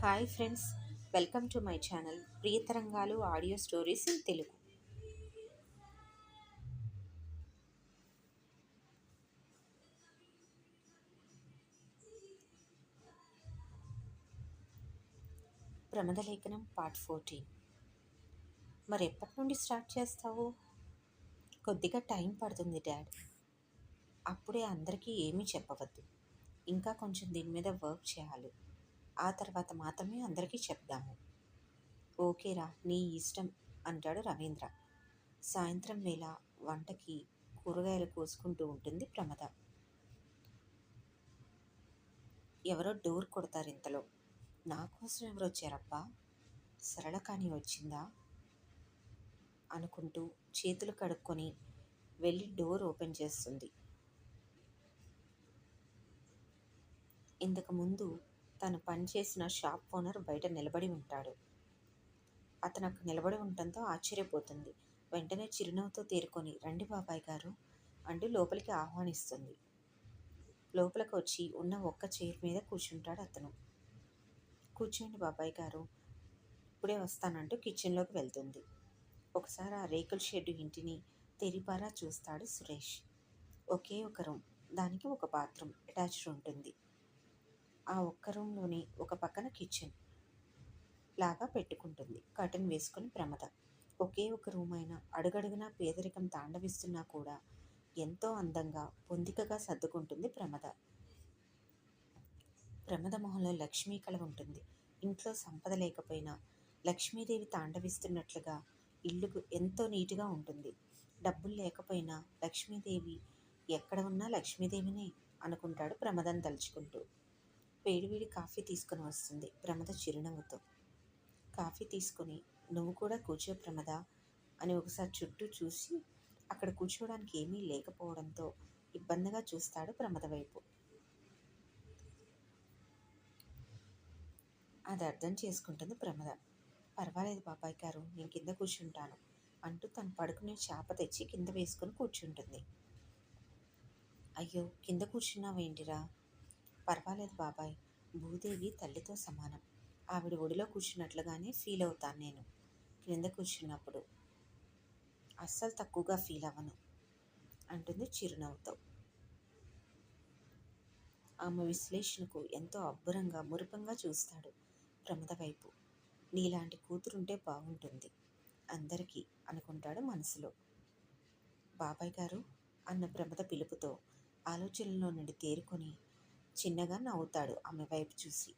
Hi friends welcome to my channel Priyatarangalu audio stories in Telugu. Pramadalekhanam part fourteen. మరి ఎప్పటి నుండి start చేస్తావు? కొద్దిగా టైం పడుతుంది డాడ్. అప్పుడే అందరికీ ఏమీ చెప్పవద్దు. ఇంకా కొంచెం దీని మీద వర్క్ చేయాలి. ఆ తర్వాత మాత్రమే అందరికీ చెప్దాము. ఓకేరా నీ ఇష్టం అంటాడు రవీంద్ర. సాయంత్రం వేళ వంటకి కూరగాయలు కోసుకుంటూ ఉంటుంది ప్రమద. ఎవరో డోర్ కొడతారు ఇంతలో. నా కోసం ఎవరు వచ్చారబ్బా? సరళ కానీ వచ్చిందా? అనుకుంటూ చేతులు కడుక్కొని వెళ్ళి డోర్ ఓపెన్ చేస్తుంది. ఇంతకుముందు తను పనిచేసిన షాప్ ఓనర్ బయట నిలబడి ఉంటాడు. అతను నిలబడి ఉండటంతో ఆశ్చర్యపోతుంది. వెంటనే చిరునవ్వుతో తేరుకొని రండి బాబాయ్ గారు అంటూ లోపలికి ఆహ్వానిస్తుంది. లోపలికి వచ్చి ఉన్న ఒక్క చైర్ మీద కూర్చుంటాడు అతను. కూర్చోండి బాబాయ్ గారు ఇప్పుడే వస్తానంటూ కిచెన్లోకి వెళ్తుంది. ఒకసారి ఆ రేకుల షెడ్ ఇంటిని తెరిపారా చూస్తాడు సురేష్. ఒకే ఒక రూమ్ దానికి ఒక బాత్రూమ్ అటాచ్డ్ ఉంటుంది. ఆ ఒక్క రూమ్లోని ఒక పక్కన కిచెన్ లాగా పెట్టుకుంటుంది. కర్టన్ వేసుకుని ప్రమద. ఒకే ఒక రూమ్ అయినా అడుగడుగునా పేదరికం తాండవిస్తున్నా కూడా ఎంతో అందంగా పొందికగా సర్దుకుంటుంది ప్రమద. ప్రమద మొహంలో లక్ష్మీ కళ ఉంటుంది. ఇంట్లో సంపద లేకపోయినా లక్ష్మీదేవి తాండవిస్తున్నట్లుగా ఇల్లుకు ఎంతో నీటుగా ఉంటుంది. డబ్బులు లేకపోయినా లక్ష్మీదేవి ఎక్కడ ఉన్నా లక్ష్మీదేవినే అనుకుంటాడు ప్రమదం తలుచుకుంటూ. వేడివేడి కాఫీ తీసుకుని వస్తుంది ప్రమద చిరునవ్వుతో. కాఫీ తీసుకొని నువ్వు కూడా కూర్చో ప్రమద అని ఒకసారి చుట్టూ చూసి అక్కడ కూర్చోవడానికి ఏమీ లేకపోవడంతో ఇబ్బందిగా చూస్తాడు ప్రమద వైపు. అది అర్థం చేసుకుంటుంది ప్రమద. పర్వాలేదు బాబాయ్ గారు నేను కింద కూర్చుంటాను అంటూ తను పడుకునే చేప తెచ్చి కింద వేసుకొని కూర్చుంటుంది. అయ్యో కింద కూర్చున్నావేంటిరా? పర్వాలేదు బాబాయ్ భూదేవి తల్లితో సమానం. ఆవిడ ఒడిలో కూర్చున్నట్లుగానే ఫీల్ అవుతాను నేను. క్రింద కూర్చున్నప్పుడు అస్సలు తక్కువగా ఫీల్ అవ్వను అంటుంది చిరునవ్వుతో. ఆమె విశ్లేషణకు ఎంతో అబ్బురంగా మురిపంగా చూస్తాడు ప్రమద వైపు. నీలాంటి కూతురుంటే బాగుంటుంది అందరికీ అనుకుంటాడు మనసులో. బాబాయ్ గారు అన్న ప్రమద పిలుపుతో ఆలోచనలో నుండి తేరుకొని చిన్నగా నవ్వుతాడు ఆమె వైపు చూసి.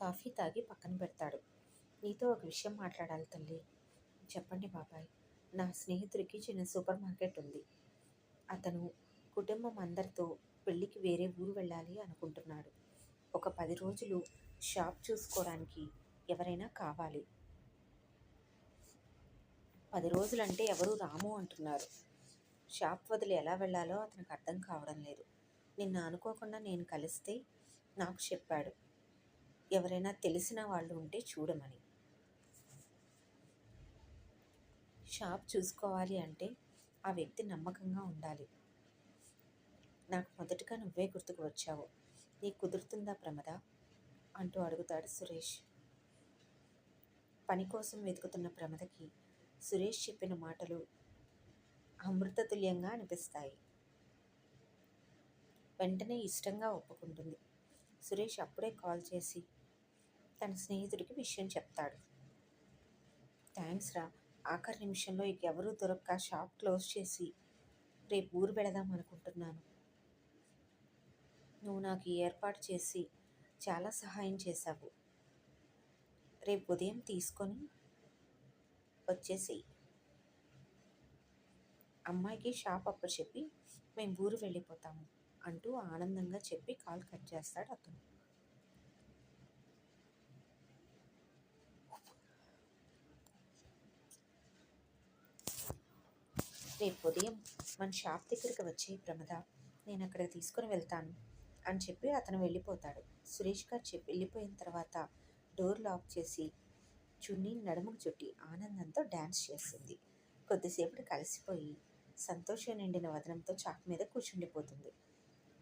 కాఫీ తాగి పక్కన పెడతాడు. నీతో ఒక విషయం మాట్లాడాలి తల్లి. చెప్పండి బాబాయ్. నా స్నేహితుడికి చిన్న సూపర్ మార్కెట్ ఉంది. అతను కుటుంబం అందరితో పెళ్ళికి వేరే ఊరు వెళ్ళాలి అనుకుంటున్నాడు. ఒక పది రోజులు షాప్ చూసుకోవడానికి ఎవరైనా కావాలి. పది రోజులంటే ఎవరూ రాము అంటున్నారు. షాప్ వదిలి ఎలా వెళ్ళాలో అతనికి అర్థం కావడం లేదు. నిన్న అనుకోకుండా నేను కలిస్తే నాకు చెప్పాడు. ఎవరైనా తెలిసిన వాళ్ళు ఉంటే చూడమని. షాప్ చూసుకోవాలి అంటే ఆ వ్యక్తి నమ్మకంగా ఉండాలి. నాకు మొదటగా నువ్వే గుర్తుకు వచ్చావు. నీకు కుదురుతుందా ప్రమద? అంటూ అడుగుతాడు సురేష్. పని కోసం వెతుకుతున్న ప్రమదకి సురేష్ చెప్పిన మాటలు అమృతతుల్యంగా అనిపిస్తాయి. వెంటనే ఇష్టంగా ఒప్పుకుంటుంది. సురేష్ అప్పుడే కాల్ చేసి తన స్నేహితుడికి విషయం చెప్తాడు. థ్యాంక్స్ రా. ఆఖరి నిమిషంలో ఇక ఎవరూ దొరక్క షాప్ క్లోజ్ చేసి రేపు ఊరు వెళదాం అనుకుంటున్నాను. నువ్వు నాకు ఏర్పాటు చేసి చాలా సహాయం చేశావు. రేపు ఉదయం తీసుకొని వచ్చేసేయి. అమ్మాయికి షాప్ అప్పచెప్పి చెప్పి మేము ఊరు వెళ్ళిపోతాము అంటూ ఆనందంగా చెప్పి కాల్ కట్ చేస్తాడు అతను. రేపు ఉదయం మన షాప్ దగ్గరికి వచ్చే ప్రమద నేను అక్కడికి తీసుకుని వెళ్తాను అని చెప్పి అతను వెళ్ళిపోతాడు. సురేష్ గారు చెప్పి వెళ్ళిపోయిన తర్వాత డోర్ లాక్ చేసి చున్నీ నడుముకు చుట్టి ఆనందంతో డ్యాన్స్ చేస్తుంది. కొద్దిసేపటి కలిసిపోయి సంతోషం నిండిన వదనంతో చాక్ మీద కూర్చుండిపోతుంది.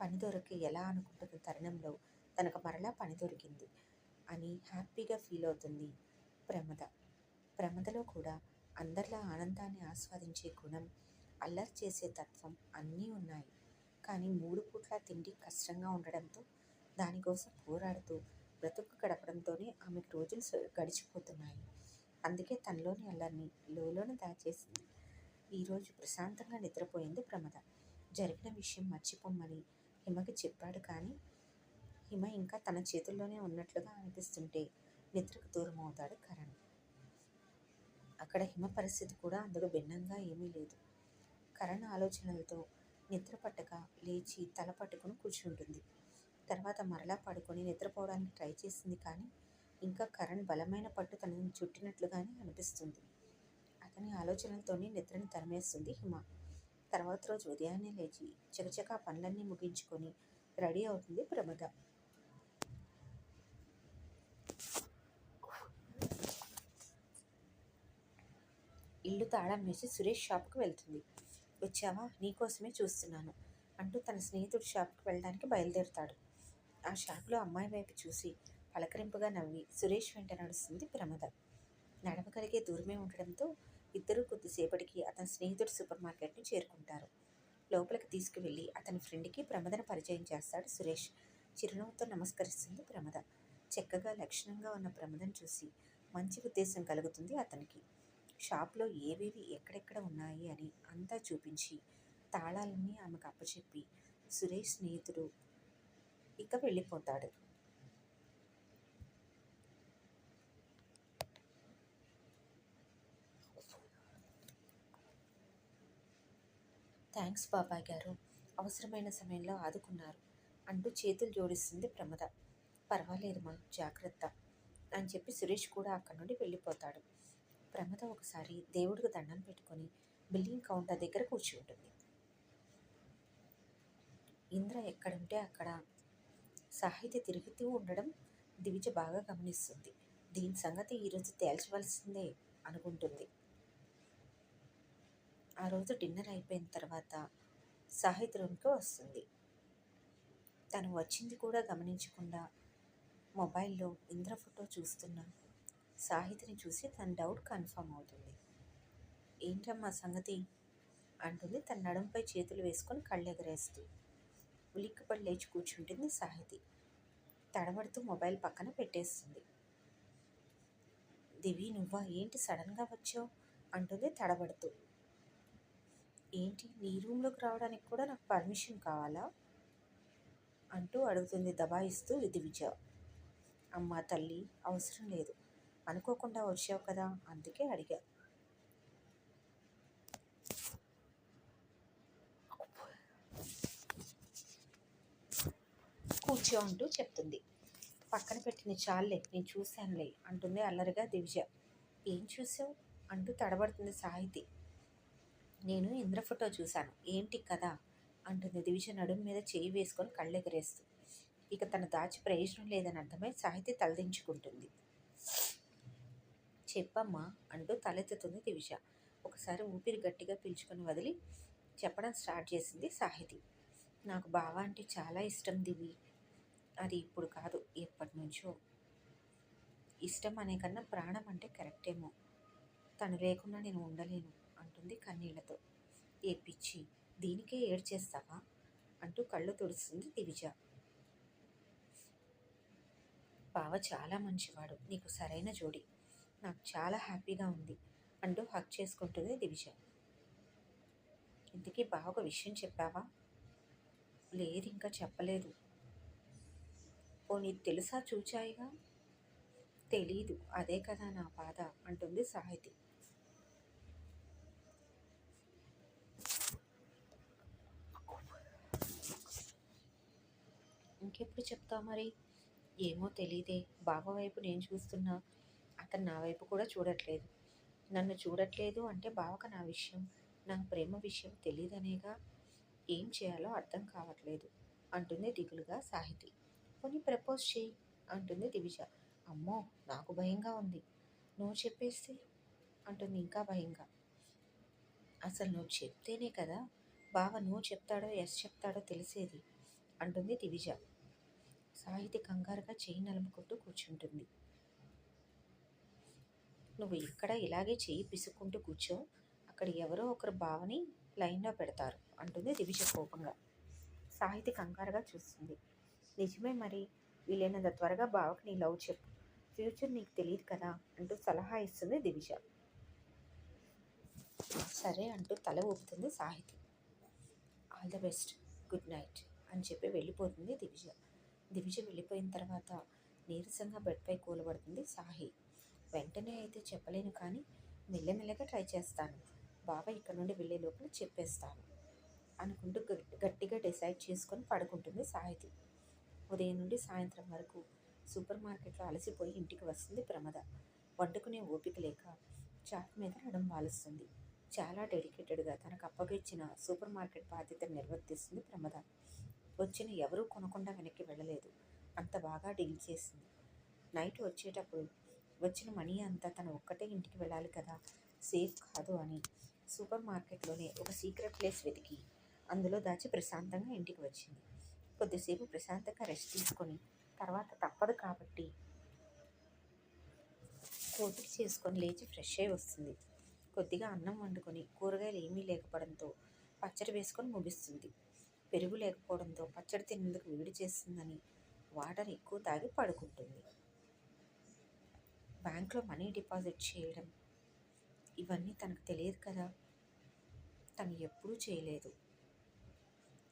పని దొరికి ఎలా అనుకుంటున్న తరుణంలో తనకు మరలా పని దొరికింది అని హ్యాపీగా ఫీల్ అవుతుంది ప్రమద. ప్రమదలో కూడా అందరిలా ఆనందాన్ని ఆస్వాదించే గుణం అల్లరి చేసే తత్వం అన్నీ ఉన్నాయి. కానీ మూడు పూట్ల తిండి కష్టంగా ఉండడంతో దానికోసం పోరాడుతూ బ్రతుకు గడపడంతోనే ఆమెకు రోజులు గడిచిపోతున్నాయి. అందుకే తనలోని అల్లరిని లోలోని దాచేసింది ఈరోజు ప్రశాంతంగా నిద్రపోయింది ప్రమద. జరిగిన విషయం మర్చిపోమ్మని హిమకి చెప్పాడు కానీ హిమ ఇంకా తన చేతుల్లోనే ఉన్నట్లుగా అనిపిస్తుంటే నిద్రకు దూరం అవుతాడు కరణ్. అక్కడ హిమ పరిస్థితి కూడా అందులో భిన్నంగా ఏమీ లేదు. కరణ్ ఆలోచనలతో నిద్ర పట్టక లేచి తల పట్టుకుని కూర్చుంటుంది. తర్వాత మరలా పడుకొని నిద్రపోవడానికి ట్రై చేసింది కానీ ఇంకా కరణ్ బలమైన పట్టు తనని చుట్టినట్లుగానే అనిపిస్తుంది. అతని ఆలోచనలతోనే నిద్రని తరిమేస్తుంది హిమ. తర్వాత రోజు ఉదయాన్నే లేచి చకచకా పనులన్నీ ముగించుకొని రెడీ అవుతుంది ప్రమద. ఇల్లు తాళం వేసి సురేష్ షాప్కి వెళ్తుంది. వచ్చావా? నీకోసమే చూస్తున్నాను అంటూ తన స్నేహితుడి షాప్కి వెళ్ళడానికి బయలుదేరుతాడు. ఆ షాప్లో అమ్మాయి వైపు చూసి పలకరింపుగా నవ్వి సురేష్ వెంట నడుస్తుంది ప్రమద. నడవగలిగే దూరమే ఉండడంతో ఇద్దరూ కొద్దిసేపటికి అతని స్నేహితుడు సూపర్ మార్కెట్ని చేరుకుంటారు. లోపలికి తీసుకువెళ్ళి అతని ఫ్రెండ్కి ప్రమదను పరిచయం చేస్తాడు సురేష్. చిరునవ్వుతో నమస్కరిస్తుంది ప్రమద. చక్కగా లక్షణంగా ఉన్న ప్రమదను చూసి మంచి ఉద్దేశం కలుగుతుంది అతనికి. షాప్లో ఏవేవి ఎక్కడెక్కడ ఉన్నాయి అని అంతా చూపించి తాళాలన్నీ ఆమెకు అప్పచెప్పి సురేష్ స్నేహితుడు ఇక వెళ్ళిపోతాడు. థ్యాంక్స్ బాబాయ్ గారు. అవసరమైన సమయంలో ఆదుకున్నారు. అంటూ చేతులు జోడిస్తుంది ప్రమద. పర్వాలేదు మా జాగ్రత్త అని చెప్పి సురేష్ కూడా అక్కడి నుండి వెళ్ళిపోతాడు. ప్రమద ఒకసారి దేవుడికి దండం పెట్టుకొని బిల్లింగ్ కౌంటర్ దగ్గర కూర్చుంటుంది. ఇంద్ర ఎక్కడుంటే అక్కడ సాహిత్య తిరుగుతూ ఉండడం దివిజ బాగా గమనిస్తుంది. దీని సంగతి ఈరోజు తేల్చవలసిందే అనుకుంటుంది. ఆ రోజు డిన్నర్ అయిపోయిన తర్వాత సాహిత్ రూమ్కి వస్తుంది. తను వచ్చింది కూడా గమనించకుండా మొబైల్లో ఇంద్ర ఫోటో చూస్తున్న సాహితిని చూసి తన డౌట్ కన్ఫర్మ్ అవుతుంది. ఏంటమ్మా సంగతి? అంటుంది తన నడుంపై చేతులు వేసుకొని కళ్ళెగరేస్తూ. ఉలిక్కిపడి లేచి కూర్చుంటుంది సాహితి. తడబడుతూ మొబైల్ పక్కన పెట్టేస్తుంది. దివి నువ్వా? ఏంటి సడన్గా వచ్చావు? అంటుంది తడబడుతూ. ఏంటి? నీ రూమ్లోకి రావడానికి కూడా నాకు పర్మిషన్ కావాలా? అంటూ అడుగుతుంది దబాయిస్తూ దివిజ అమ్మ తల్లి అవసరం లేదు. అనుకోకుండా వచ్చావు కదా? అందుకే అడిగా. కూర్చో అంటూ చెప్తుంది. పక్కన పెట్టిన చాలే నేను చూశానులే అంటుంది అల్లరిగా దివిజ ఏం చూసావు అంటూ తడబడుతుంది సాహితి. నేను ఇంద్ర ఫోటో చూశాను. ఏంటి కదా? అంటుంది దివిజ నడుం మీద చేయి వేసుకొని కళ్ళెగరేస్తూ. ఇక తన దాచి ప్రయోజనం లేదని అర్థమై సాహితి తలదించుకుంటుంది. చెప్పమ్మా అంటూ తలెత్తుతుంది దివిజ ఒకసారి ఊపిరి గట్టిగా పీల్చుకొని వదిలి చెప్పడం స్టార్ట్ చేసింది సాహితి. నాకు బావ అంటే చాలా ఇష్టం దివి అది ఇప్పుడు కాదు ఎప్పటి నుంచో ఇష్టం అనే కన్నా ప్రాణం అంటే కరెక్టేమో. తను లేకుండా నేను ఉండలేను అంటుంది కన్నీళ్ళతో. ఏ పిచ్చి దీనికే ఏడ్చేస్తావా? అంటూ కళ్ళు తుడుస్తుంది దివిజ. బావ చాలా మంచివాడు నీకు సరైన జోడి. నాకు చాలా హ్యాపీగా ఉంది అంటూ హక్ చేసుకుంటుంది దివిజ. ఇంతకీ ఒక విషయం చెప్పావా? లేదు ఇంకా చెప్పలేదు. ఓ నీకు తెలుసా చూచాయిగా? తెలీదు. అదే కదా నా బాధ అంటుంది సాహితి. ఇంకెప్పుడు చెప్తావు మరి? ఏమో తెలియదే బావ వైపు నేను చూస్తున్నా. అతను నా వైపు కూడా చూడట్లేదు. నన్ను చూడట్లేదు అంటే బావకు నా విషయం నా ప్రేమ విషయం తెలియదనేగా ఏం చేయాలో అర్థం కావట్లేదు అంటుంది దిగులుగా సాహితి. పోనీ ప్రపోజ్ చేయి అంటుంది దివిజ. అమ్మో నాకు భయంగా ఉంది. నువ్వు చెప్పేస్తే? అంటుంది ఇంకా భయంగా. అసలు నువ్వు చెప్తేనే కదా? బావ నువ్వు చెప్తాడో ఎస్ చెప్తాడో తెలిసేది? అంటుంది దివిజ. సాహితి కంగారుగా చేయి నలుముకుంటూ కూర్చుంటుంది. నువ్వు ఇక్కడ ఇలాగే చేయి పిసుక్కుంటూ కూర్చో. అక్కడ ఎవరో ఒకరు బావని లైన్లో పెడతారు అంటుంది దివిజ కోపంగా. సాహితి కంగారుగా చూస్తుంది. నిజమే మరి. వీలైనంత త్వరగా బావకి నీ లవ్ చెప్పు. ఫ్యూచర్ నీకు తెలియదు కదా అంటూ సలహా ఇస్తుంది దివిజ. సరే అంటూ తల ఊపుతుంది Sahithi. All the best. Good night అని చెప్పి వెళ్ళిపోతుంది దివిజ. దివిజ వెళ్ళిపోయిన తర్వాత నీరసంగా బెడ్పై కూలబడుతుంది సాహి. వెంటనే అయితే చెప్పలేను కానీ మెల్లమెల్లగా ట్రై చేస్తాను. బాబా ఇక్కడ నుండి వెళ్ళే లోపల చెప్పేస్తాను. అనుకుంటూ గట్టిగా డిసైడ్ చేసుకొని పడుకుంటుంది సాహితి. ఉదయం నుండి సాయంత్రం వరకు సూపర్ మార్కెట్లో అలసిపోయి ఇంటికి వస్తుంది ప్రమద. వండుకునే ఓపిక లేక చాట్ మీద నడుం వాలుస్తుంది. చాలా డెడికేటెడ్గా తనకు అప్పగించిన సూపర్ మార్కెట్ బాధ్యతను నిర్వర్తిస్తుంది ప్రమద. వచ్చిన ఎవరూ కొనకుండా వెనక్కి వెళ్ళలేదు. అంత బాగా డీల్ చేసింది. నైట్ వచ్చేటప్పుడు వచ్చిన మనీ అంతా తను ఒక్కటే ఇంటికి వెళ్ళాలి కదా సేఫ్ కాదు అని సూపర్ మార్కెట్లోనే ఒక సీక్రెట్ ప్లేస్ వెతికి అందులో దాచి ప్రశాంతంగా ఇంటికి వచ్చింది. కొద్దిసేపు ప్రశాంతంగా రెస్ట్ తీసుకొని తర్వాత తప్పదు కాబట్టి కోటికి చేసుకొని లేచి ఫ్రెష్ అయి వస్తుంది. కొద్దిగా అన్నం వండుకొని కూరగాయలు ఏమీ లేకపోవడంతో పచ్చడి వేసుకొని ముగిస్తుంది. పెరుగు లేకపోవడంతో పచ్చడి తినేందుకు వేడి చేస్తుందని వాటర్ ఎక్కువ తాగి పడుకుంటుంది. బ్యాంక్లో మనీ డిపాజిట్ చేయడం ఇవన్నీ తనకు తెలియదు కదా. తను ఎప్పుడూ చేయలేదు.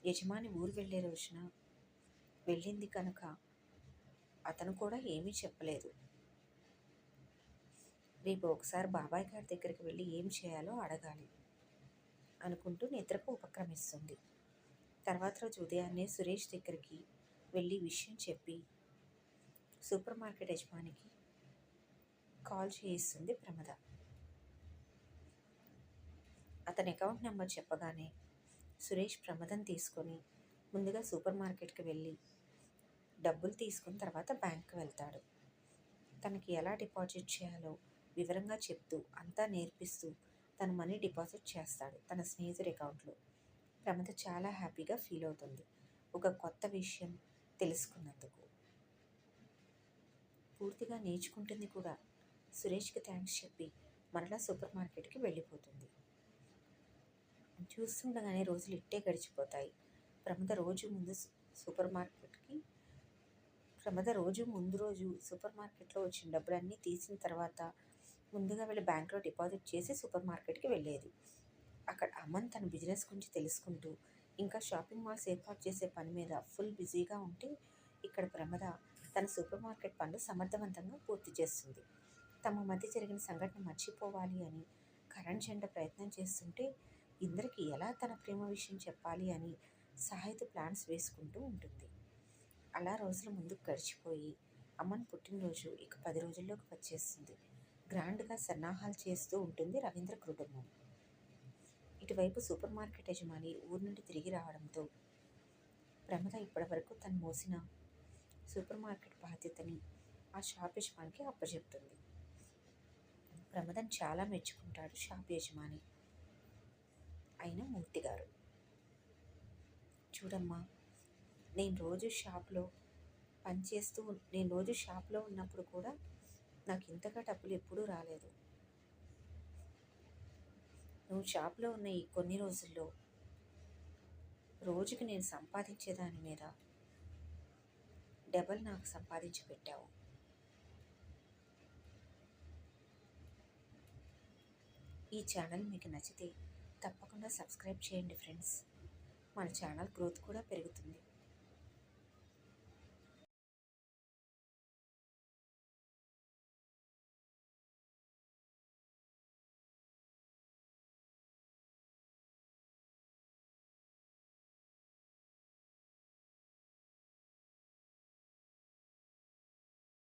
యజమాని ఊరు వెళ్ళే రోజున వెళ్ళింది కనుక అతను కూడా ఏమీ చెప్పలేదు. రేపు ఒకసారి బాబాయ్ గారి దగ్గరికి వెళ్ళి ఏం చేయాలో అడగాలి అనుకుంటూ నిద్రకు ఉపక్రమిస్తుంది. తర్వాత రోజు ఉదయాన్నే సురేష్ దగ్గరికి వెళ్ళి విషయం చెప్పి సూపర్ మార్కెట్ యజమానికి కాల్ చేయిస్తుంది ప్రమద. అతని అకౌంట్ నెంబర్ చెప్పగానే సురేష్ ప్రమదం తీసుకొని ముందుగా సూపర్ మార్కెట్కి వెళ్ళి డబ్బులు తీసుకున్న తర్వాత బ్యాంక్కి వెళ్తాడు. తనకి ఎలా డిపాజిట్ చేయాలో వివరంగా చెప్తూ అంతా నేర్పిస్తూ తన మనీ డిపాజిట్ చేస్తాడు తన స్నేహితుడి అకౌంట్లో. ప్రమద చాలా హ్యాపీగా ఫీల్ అవుతుంది. ఒక కొత్త విషయం తెలుసుకున్నందుకు. పూర్తిగా నేర్చుకుంటుంది కూడా. సురేష్కి థ్యాంక్స్ చెప్పి మరలా సూపర్ మార్కెట్కి వెళ్ళిపోతుంది. చూస్తుండగానే రోజులు ఇట్టే గడిచిపోతాయి. ప్రమద రోజు ముందు సూపర్ మార్కెట్కి ప్రమద రోజు ముందు రోజు సూపర్ మార్కెట్లో వచ్చిన డబ్బులన్నీ తీసిన తర్వాత ముందుగా వెళ్ళి బ్యాంక్లో డిపాజిట్ చేసి సూపర్ మార్కెట్కి వెళ్ళేది. అక్కడ అమ్మన్ తన బిజినెస్ గురించి తెలుసుకుంటూ ఇంకా షాపింగ్ మాల్స్ ఏర్పాటు చేసే పని మీద ఫుల్ బిజీగా ఉంటే ఇక్కడ ప్రమద తన సూపర్ మార్కెట్ పనులు సమర్థవంతంగా పూర్తి చేస్తుంది. తమ మధ్య జరిగిన సంఘటన మర్చిపోవాలి అని కరణ్ జెండా ప్రయత్నం చేస్తుంటే ఇందరికి ఎలా తన ప్రేమ విషయం చెప్పాలి అని సాహిత్య ప్లాన్స్ వేసుకుంటూ ఉంటుంది. అలా రోజుల ముందుకు గడిచిపోయి అమ్మన్ పుట్టినరోజు ఇక పది రోజుల్లోకి వచ్చేస్తుంది. గ్రాండ్గా సన్నాహాలు చేస్తూ ఉంటుంది రవీంద్ర కుటుంబం. ఇటువైపు సూపర్ మార్కెట్ యజమాని ఊరి నుండి తిరిగి రావడంతో ప్రమద ఇప్పటివరకు తను మోసిన సూపర్ మార్కెట్ బాధ్యతని ఆ షాప్ యజమానికి అప్పచెప్తుంది ప్రమదన్ చాలా మెచ్చుకుంటాడు షాప్ యజమాని అయిన మూర్తి గారు చూడమ్మా నేను రోజు షాప్లో పనిచేస్తూ నేను రోజు షాప్లో ఉన్నప్పుడు కూడా నాకు ఇంతగా డబ్బులు ఎప్పుడూ రాలేదు. నువ్వు షాప్లో ఉన్న ఈ కొన్ని రోజుల్లో రోజుకి నేను సంపాదించేదాని మీద డబల్ నాకు సంపాదించి పెట్టావు. ఈ ఛానల్ మీకు నచ్చితే తప్పకుండా సబ్స్క్రైబ్ చేయండి ఫ్రెండ్స్. మన ఛానల్ గ్రోత్ కూడా పెరుగుతుంది.